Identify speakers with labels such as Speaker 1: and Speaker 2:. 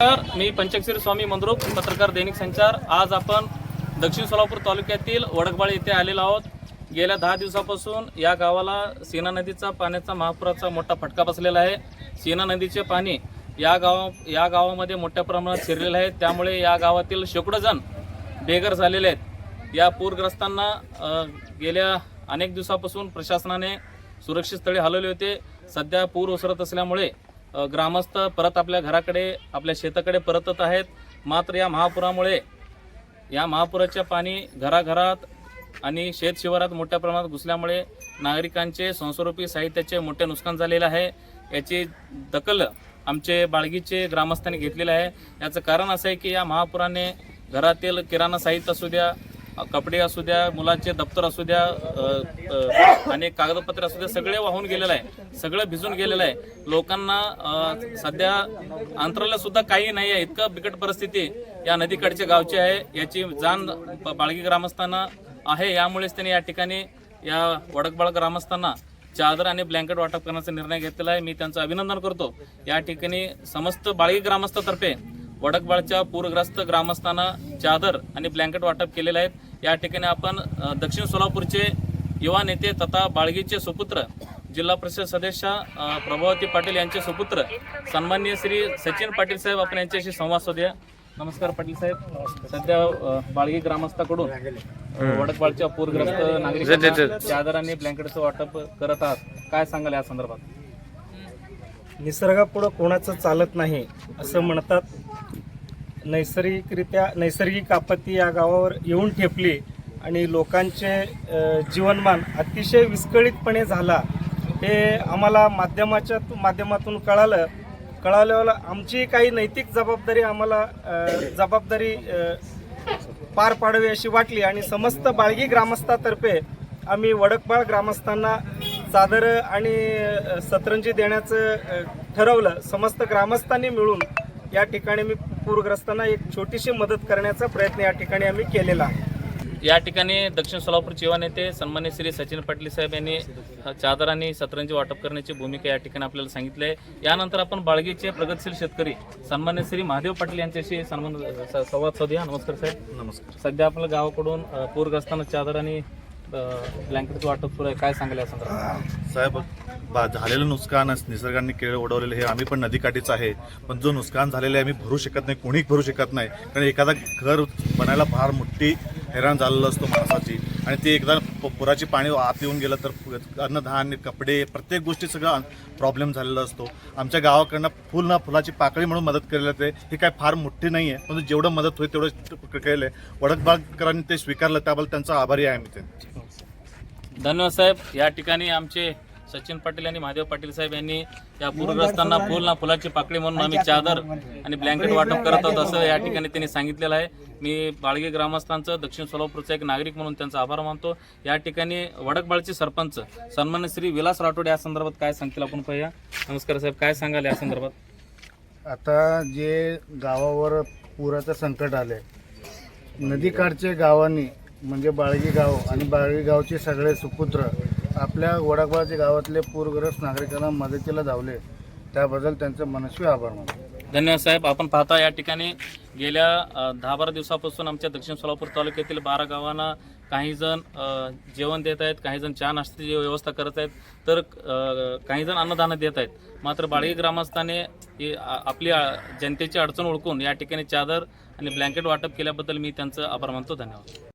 Speaker 1: नमस्कार मी पंचक्षरी स्वामी मंद्रुप पत्रकार दैनिक संचार. आज आपण दक्षिण सोलापूर तालुक्यातील वडकबाळ येथे आलेलो आहोत. गेल्या दहा दिवसापासून या गावाला सीना नदीचा पाण्याचा महापुराचा मोठा फटका बसलेला आहे. सीना नदीचे पाणी या गावा या गावामध्ये मोठ्या प्रमाणात शिरलेलं आहे. त्यामुळे या गावातील शेकडो जण बेघर झालेले आहेत. या पूरग्रस्तांना गेल्या अनेक दिवसापासून प्रशासनाने सुरक्षित स्थळी हलवले होते. सध्या पूर ओसरत असल्यामुळे ग्रामस्थ परत आपल्या घराकडे आपल्या शेताकडे परतत आहेत. मात्र या महापुरामुळे या महापुराच्या पाणी घराघरात आणि शेत शिवारात मोठ्या प्रमाणात घुसल्यामुळे नागरिकांचे संस्वरूपी साहित्याचे मोठे नुकसान झालेले आहे. याची दखल आमचे बाळगीचे ग्रामस्थांनी घेतलेलं आहे. याचं कारण असं आहे की या महापुराने घरातील किराणा साहित्य असू द्या कपडे असू द्या मुलांचे दप्तर असू द्या आणि कागदपत्र असू द्या सगळे वाहून गेलेलं आहे. सगळं भिजून गेलेलं आहे. लोकांना सध्या अंतराला सुद्धा काही नाही आहे. इतकं बिकट परिस्थिती या नदीकडच्या गावची आहे. याची जाण ब- बाळगी ग्रामस्थांना आहे. यामुळेच त्यांनी या ठिकाणी या वडकबाळ ग्रामस्थांना चादर आणि ब्लँकेट वाटप करण्याचा निर्णय घेतलेला आहे. मी त्यांचं अभिनंदन करतो. या ठिकाणी समस्त बाळगी ग्रामस्थातर्फे वडकबाळच्या पूरग्रस्त ग्रामस्थांना चादर आणि ब्लँकेट वाटप केलेले आहेत या ठिकाणी आपण दक्षिण सोलापूरचे युवा नेते तथा बाळगीचे सुपुत्र जिल्हा परिषद सदस्य प्रभावती पाटील यांचे सुपुत्र सन्माननीय श्री सचिन पाटील साहेब आपण यांच्याशी संवाद साधूया. नमस्कार पाटील साहेब. सध्या बाळगी ग्रामस्थाकडून अ, वडकबाळच्या पूरग्रस्त नागरिकांना चादर आणि ब्लँकेटचं वाटप करत आहात. काय सांगाल या संदर्भात?
Speaker 2: निसर्गापुढं कोणाचं चालत नाही असं म्हणतात नैसर्गिकरित्या नैसर्गिक आपत्ती या गावावर येऊन ठेपली आणि लोकांचे जीवनमान अतिशय विस्कळीतपणे झाला हे आम्हाला माध्यमाच्या माध्यमातून कळालं. कळाल्यावर आमची काही नैतिक जबाबदारी आम्हाला जबाबदारी पार पाडावी अशी वाटली आणि समस्त बाळगी ग्रामस्थातर्फे आम्ही वडकबाळ ग्रामस्थांना चादर आणि सतरंजी देण्याचं ठरवलं. समस्त ग्रामस्थांनी मिळून या ठिकाणी मी पूरग्रस्तांना एक छोटीशी मदत करण्याचा प्रयत्न या ठिकाणी आम्ही केलेला आहे.
Speaker 1: या ठिकाणी दक्षिण सोलापूरचे युवा नेते सन्मान्य श्री सचिन पाटील साहेब यांनी चादर आणि सतरंजी वाटप करण्याची भूमिका या ठिकाणी आपल्याला सांगितली आहे. यानंतर आपण बाळगीचे प्रगतशील शेतकरी सन्मान्य श्री महादेव पाटील यांच्याशी सन्मान स- संवाद साधूया. नमस्कार साहेब.
Speaker 2: नमस्कार.
Speaker 1: सध्या आपल्या गावाकडून पूरग्रस्तांना चादर आणि ब्लँकेटचं वाटप सुरू आहे. काय सांगले संदर्भात?
Speaker 3: साहेब बा झालेलं नुकसान निसर्गाने केळं ओढवलेलं हे आम्ही पण नदीकाठीच आहे. पण जो नुकसान झालेलं आहे आम्ही भरू शकत नाही कोणी भरू शकत नाही. कारण एखादा घर बनायला फार मोठी हैराण झालेलं असतो माणसाची. आणि ते एकदा प- पुराची पाणी आत येऊन गेलं तर अन्नधान्य कपडे प्रत्येक गोष्टी सगळं प्रॉब्लेम झालेला असतो. आमच्या गावाकडनं फुल ना फुलाची पाकळी म्हणून मदत केली जाते हे काय फार मोठी नाही आहे पण जेवढं मदत होईल तेवढं केलं आहे. वडकबागकरांनी ते स्वीकारलं त्याबद्दल त्यांचा आभारी आहे आम्ही ते.
Speaker 1: धन्यवाद साहेब. या ठिकाणी आमचे सचिन पाटील आणि महादेव पाटील साहेब यांनी या पूरग्रस्तांना फुल ना फुलाची पाकळी म्हणून आम्ही चादर आणि ब्लँकेट वाटप करत आहोत असं या ठिकाणी त्यांनी सांगितलेलं आहे. मी बाळगे ग्रामस्थांचं दक्षिण सोलापूरचा एक नागरिक म्हणून त्यांचा आभार मानतो. या ठिकाणी वडकबाळचे सरपंच सन्मान्य श्री विलास राठोड या संदर्भात काय सांगतील आपण पाहूया. नमस्कार साहेब काय सांगाल या संदर्भात?
Speaker 4: आता जे गावावर पुराचं संकट आले नदीकाठचे गावांनी म्हणजे बाळगी गाव आणि बाळगी गावचे सगळे सुपुत्र आपल्या वडापाळचे गावातले पूरग्रस्त नागरिकांना मदतीला धावले. त्याबद्दल त्यांचे मनस्वी आभार मानतो.
Speaker 1: धन्यवाद साहेब. आपण पाहता या ठिकाणी गेल्या दहा बारा दिवसापासून आमच्या दक्षिण सोलापूर तालुक्यातील बारा गावांना काही जण जेवण देत आहेत काही जण चहा नाश्त्याची व्यवस्था करत आहेत. तर काही जण अन्नदान देत आहेत. मात्र बाळगी ग्रामस्थाने आपली जनतेची अडचण ओळखून या ठिकाणी चादर आणि ब्लँकेट वाटप केल्याबद्दल मी त्यांचं आभार मानतो. धन्यवाद.